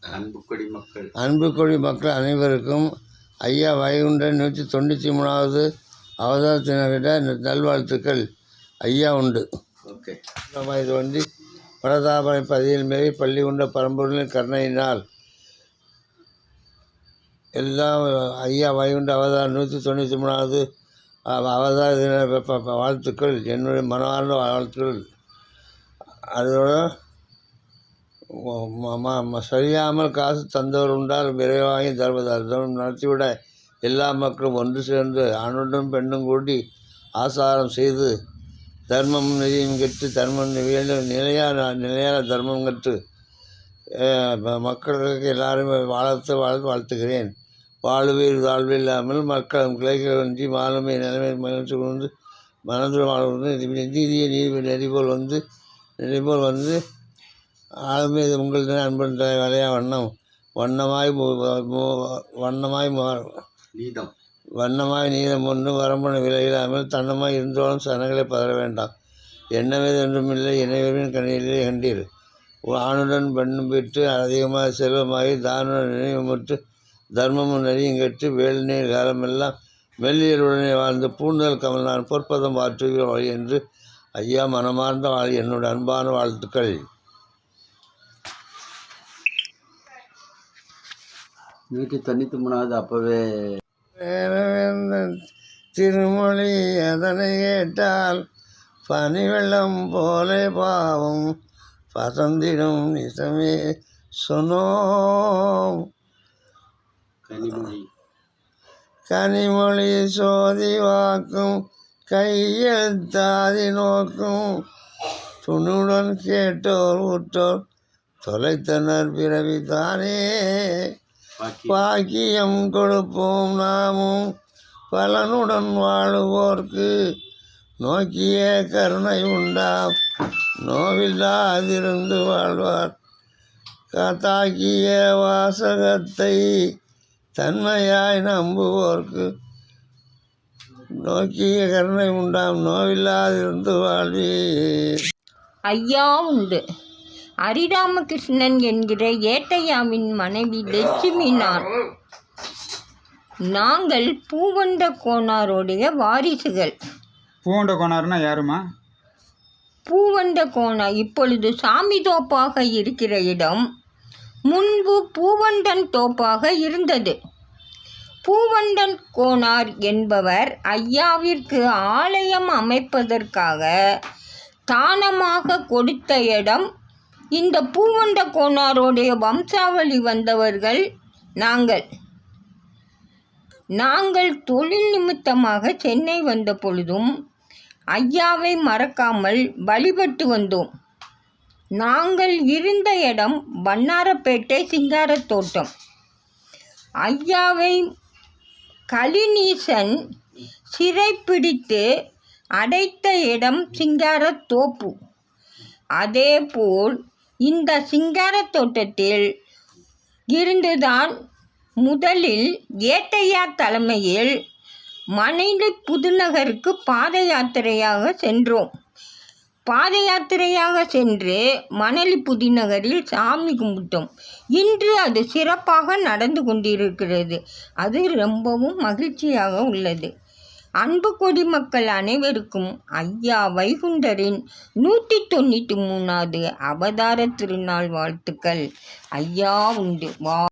அன்புக்கொடி மக்கள். அன்புக்குடி மக்கள் அனைவருக்கும் ஐயா வைகுண்டன் நூற்றி தொண்ணூற்றி மூணாவது அவதாரத்தினை விட நல்வாழ்த்துக்கள். ஐயா உண்டு. ஓகே. நம்ம இது வந்து பரதாபனை பதியில் மேல் பள்ளி உண்ட பரம்பொருளின் கருணையினால் எல்லாம் ஐயா வைகுண்ட அவதாரம் நூற்றி தொண்ணூற்றி மூணாவது அவ- அவதார தின வாழ்த்துக்கள். என்னுடைய மனமார்ந்த வாழ்த்துக்கள். அதோட சரியாமல் காசு தந்தவர் உண்டால் விரைவாகி தர்மதர்மம் நடத்திவிட எல்லா மக்களும் ஒன்று சேர்ந்து ஆணுடன் பெண்ணும் கூடி ஆசாரம் செய்து தர்மம் நிதியும் கெட்டு தர்மம் நிலையான நிலையான நிலையான தர்மம் கற்று மக்களுக்கு எல்லாருமே வாழ்த்து வாழ்த்து வாழ்த்துகிறேன். வாழ்வீர் வாழ்வு இல்லாமல் மக்களும் கிளைகளன்றி மாலுமை நிலைமை மகிழ்ச்சி கொண்டு மனது வாழ்வது நீதிய நீதி நெறிபோல் வந்து நெறிபோல் வந்து ஆளுமை உங்களது அன்பன் வளையா வண்ணம். வண்ணமாய் வண்ணமாய் நீதம். வண்ணமாய் நீதம் ஒன்று வரம்புன விலையில்லாமல் தன்னமாய் இருந்தாலும் சனங்களை பதற வேண்டாம். எண்ணவேது ஒன்றுமில்லை இணைவரின் கண்ணிலே கண்டீர் ஆணுடன் பெண்ணும் பெற்று அதிகமாக செல்வமாகி தானுடன் நினைவுமுற்று தர்மமும் நெறியும் கெட்டு வேல் நீர் காலமெல்லாம் மெல்லியருடனே வாழ்ந்து பூந்தல் கமல் நான் பொற்பதம் மாற்றுகிற வழி என்று ஐயா மனமார்ந்த வாழ் என்னோட அன்பான வாழ்த்துக்கள். நூற்றி தொண்ணூற்றி மூணாவது அப்போவே திருமொழி அதனை கேட்டால் பனி வெள்ளம் போலே பாவம் பசந்திடும் நிசமே சொன்னோம். கனிமொழி. கனிமொழி சோதி வாக்கும் கையெழுத்தாதி நோக்கும். துணுடன் கேட்டோர் உற்றோர் தொலைத்தனர் பிறவி தானே பாக்கியம். கொடுப்போம் நாமும். பலனுடன் வாழுவோர்க்கு நோக்கிய கருணை உண்டாம். நோவில்லாதிருந்து வாழ்வார். காத்தாக்கிய வாசகத்தை தன்மையாய் நம்புவோர்க்கு நோக்கிய கருணை உண்டாம். நோவில்லாதிருந்து வாழ்வீர். ஐயா உண்டு. ஹரிராமகிருஷ்ணன் என்கிற ஏட்டையாவின் மனைவி லட்சுமி நான் நாங்கள் பூவண்ட கோனாருடைய வாரிசுகள். பூண்ட கோனார்னா யாருமா? பூவண்ட கோனா இப்பொழுது சாமி தோப்பாக இருக்கிற இடம் முன்பு பூவண்டன் தோப்பாக இருந்தது. பூவண்டன் கோனார் என்பவர் ஐயாவிற்கு ஆலயம் அமைப்பதற்காக தானமாக கொடுத்த இடம் இந்த பூவண்ட கோனாரோடைய வம்சாவளி வந்தவர்கள் நாங்கள். நாங்கள் தொழில் நிமித்தமாக சென்னை வந்த பொழுதும் ஐயாவை மறக்காமல் வழிபட்டு வந்தோம். நாங்கள் இருந்த இடம் வண்ணாரப்பேட்டை சிங்காரத்தோட்டம் ஐயாவை கலிநீசன் சிறைப்பிடித்து அடைத்த இடம் சிங்காரத் தோப்பு. அதேபோல் இந்த சிங்காரத் தோட்டத்தில் இருந்துதான் முதலில் ஏட்டையா தலைமையில் மணலி புதுநகருக்கு பாத யாத்திரையாக சென்றோம். பாத யாத்திரையாக சென்று மணலி புதுநகரில் சாமி கும்பிட்டோம். இன்று அது சிறப்பாக நடந்து கொண்டிருக்கிறது. அது ரொம்பவும் மகிழ்ச்சியாக உள்ளது. அன்பு கொடி மக்கள் அனைவருக்கும் ஐயா வைகுண்டரின் நூற்றி தொண்ணூற்றி மூணாவது அவதார திருநாள் வாழ்த்துக்கள். ஐயா உண்டு. வா